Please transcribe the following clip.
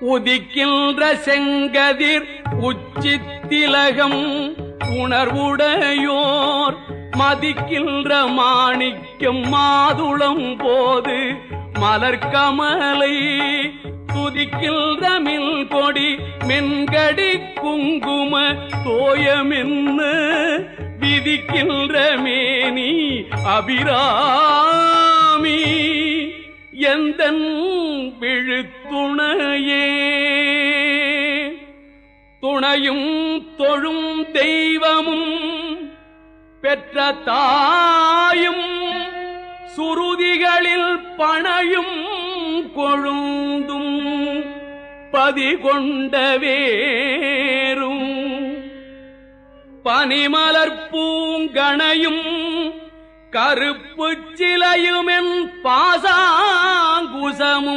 உதிக்கின்ற செங்கதிர் உச்சித்திலகம் உணர்வுடையோர் மதிக்கின்ற மாணிக்கம் மாதுளம் போது மலர்கமலை துதிக்கின்ற மின் கொடி மென்கடி குங்கும தோயமென்ன விதிக்கின்ற மேனி அபிராமி. எந்தன் விழுத்துணையே. துணையும் தொழும் தெய்வமும் பெற்ற தாயும் சுருதிகளில் பணையும் கொழுந்தும் பதி கொண்ட வேரும் பனிமலர் பூங்கணையும் கருப்பு சிலையுமென் பாசாங்குசமும்